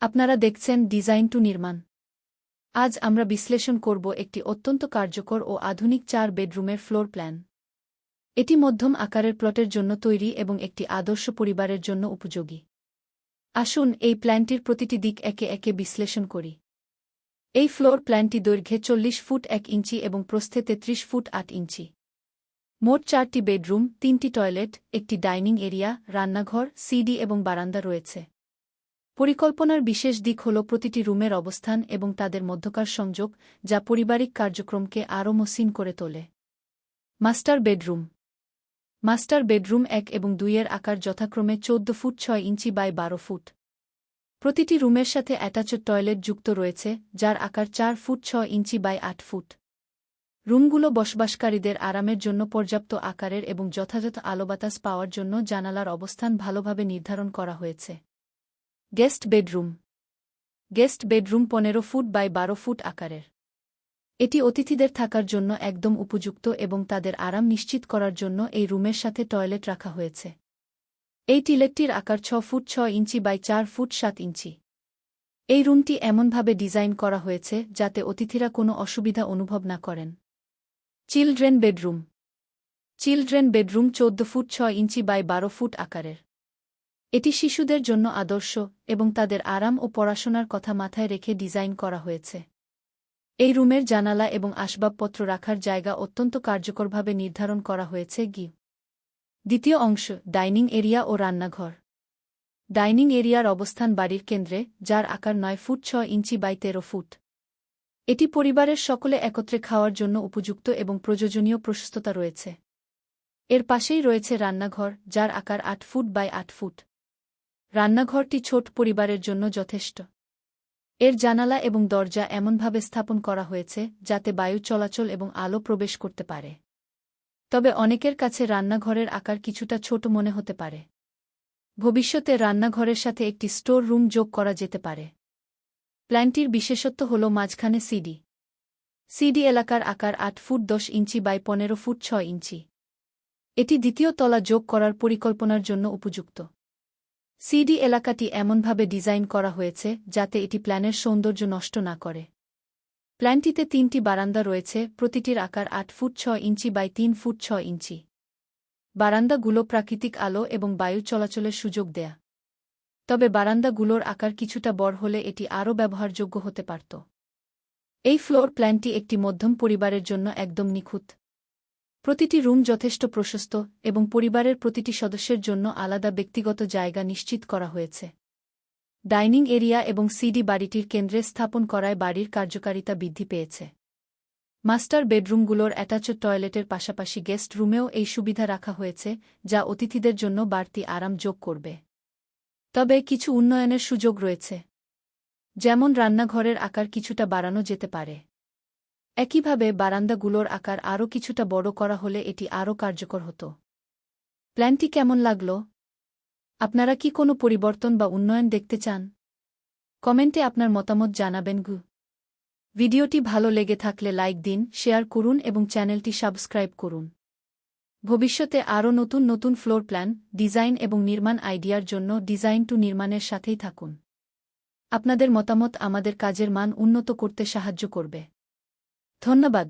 আপনারা দেখছেন design two নির্মাণ। আজ আমরা বিশ্লেষণ করব একটি অত্যন্ত কার্যকর ও আধুনিক চার বেডরুমের ফ্লোর প্ল্যান। এটি মধ্যম আকারের প্লটের জন্য তৈরি এবং একটি আদর্শ পরিবারের জন্য উপযোগী। আসুন এই প্ল্যানটির প্রতিটি দিক একে একে বিশ্লেষণ করি। এই ফ্লোর প্ল্যানটি দৈর্ঘ্যে চল্লিশ ফুট এক ইঞ্চি এবং প্রস্থে তেত্রিশ ফুট আট ইঞ্চি। মোট চারটি বেডরুম, তিনটি টয়লেট, একটি ডাইনিং এরিয়া, রান্নাঘর, সিডি এবং বারান্দা রয়েছে। পরিকল্পনার বিশেষ দিক হল প্রতিটি রুমের অবস্থান এবং তাদের মধ্যকার সংযোগ, যা পারিবারিক কার্যক্রমকে আরও মসৃণ করে তোলে। Master bedroom. মাস্টার বেডরুম এক এবং দুইয়ের আকার যথাক্রমে চোদ্দ ফুট ছয় ইঞ্চি বাই বারো ফুট। প্রতিটি রুমের সাথে অ্যাটাচড টয়লেট যুক্ত রয়েছে, যার আকার চার ফুট ছয় ইঞ্চি বাই আট ফুট। রুমগুলো বসবাসকারীদের আরামের জন্য পর্যাপ্ত আকারের এবং যথাযথ আলো বাতাস পাওয়ার জন্য জানালার অবস্থান ভালোভাবে নির্ধারণ করা হয়েছে। Guest bedroom. গেস্ট বেডরুম পনেরো ফুট বাই বারো ফুট আকারের। এটি অতিথিদের থাকার জন্য একদম উপযুক্ত এবং তাদের আরাম নিশ্চিত করার জন্য এই রুমের সাথে টয়লেট রাখা হয়েছে। এই টিলেটটির আকার ছ ফুট ছ ইঞ্চি বাই চার ফুট সাত ইঞ্চি। এই রুমটি এমনভাবে ডিজাইন করা হয়েছে যাতে অতিথিরা কোনো অসুবিধা অনুভব না করেন। Children bedroom. চিলড্রেন বেডরুম চোদ্দ ফুট ছ ইঞ্চি বাই বারো ফুট আকারের। এটি শিশুদের জন্য আদর্শ এবং তাদের আরাম ও পড়াশোনার কথা মাথায় রেখে ডিজাইন করা হয়েছে। এই রুমের জানালা এবং আসবাবপত্র রাখার জায়গা অত্যন্ত কার্যকরভাবে নির্ধারণ করা হয়েছে গি। দ্বিতীয় অংশ, ডাইনিং এরিয়া ও রান্নাঘর। ডাইনিং এরিয়ার অবস্থান বাড়ির কেন্দ্রে, যার আকার নয় ফুট ছ ইঞ্চি বাই তেরো ফুট। এটি পরিবারের সকলে একত্রে খাওয়ার জন্য উপযুক্ত এবং প্রয়োজনীয় প্রশস্ততা রয়েছে। এর পাশেই রয়েছে রান্নাঘর, যার আকার আট ফুট বাই আট ফুট। রান্নাঘরটি ছোট পরিবারের জন্য যথেষ্ট। এর জানালা এবং দরজা এমনভাবে স্থাপন করা হয়েছে, যাতে বায়ু চলাচল এবং আলো প্রবেশ করতে পারে। তবে অনেকের কাছে রান্নাঘরের আকার কিছুটা ছোট মনে হতে পারে। ভবিষ্যতে রান্নাঘরের সাথে একটি স্টোর রুম যোগ করা যেতে পারে। প্ল্যানটির বিশেষত্ব হল মাঝখানে সিডি। সিডি এলাকার আকার আট ফুট দশ ইঞ্চি বাই পনেরো ফুট ছয় ইঞ্চি। এটি দ্বিতীয় তলা যোগ করার পরিকল্পনার জন্য উপযুক্ত। সিডি এলাকাটি এমনভাবে ডিজাইন করা হয়েছে যাতে এটি প্ল্যানের সৌন্দর্য নষ্ট না করে। প্ল্যানটিতে তিনটি বারান্দা রয়েছে, প্রতিটির আকার আট ফুট ছ ইঞ্চি বাই তিন ফুট ছ ইঞ্চি। বারান্দাগুলো প্রাকৃতিক আলো এবং বায়ু চলাচলের সুযোগ দেয়া। তবে বারান্দাগুলোর আকার কিছুটা বড় হলে এটি আরও ব্যবহারযোগ্য হতে পারত। এই ফ্লোর প্ল্যানটি একটি মধ্যম পরিবারের জন্য একদম নিখুঁত। প্রতিটি রুম যথেষ্ট প্রশস্ত এবং পরিবারের প্রতিটি সদস্যের জন্য আলাদা ব্যক্তিগত জায়গা নিশ্চিত করা হয়েছে। ডাইনিং এরিয়া এবং সিডি বাড়িটির কেন্দ্রে স্থাপন করায় বাড়ির কার্যকারিতা বৃদ্ধি পেয়েছে। মাস্টার বেডরুমগুলোর অ্যাটাচড টয়লেটের পাশাপাশি গেস্ট রুমেও এই সুবিধা রাখা হয়েছে, যা অতিথিদের জন্য বাড়তি আরাম যোগ করবে। তবে কিছু উন্নয়নের সুযোগ রয়েছে। যেমন রান্নাঘরের আকার কিছুটা বাড়ানো যেতে পারে। একইভাবে বারান্দাগুলোর আকার আরও কিছুটা বড় করা হলে এটি আরও কার্যকর হতো। প্ল্যানটি কেমন লাগল? আপনারা কি কোনো পরিবর্তন বা উন্নয়ন দেখতে চান? কমেন্টে আপনার মতামত জানাবেন গু। ভিডিওটি ভালো লেগে থাকলে লাইক দিন, শেয়ার করুন এবং চ্যানেলটি সাবস্ক্রাইব করুন। ভবিষ্যতে আরও নতুন নতুন ফ্লোর প্ল্যান, ডিজাইন এবং নির্মাণ আইডিয়ার জন্য ডিজাইন টু নির্মাণের সাথেই থাকুন। আপনাদের মতামত আমাদের কাজের মান উন্নত করতে সাহায্য করবে। ধন্যবাদ।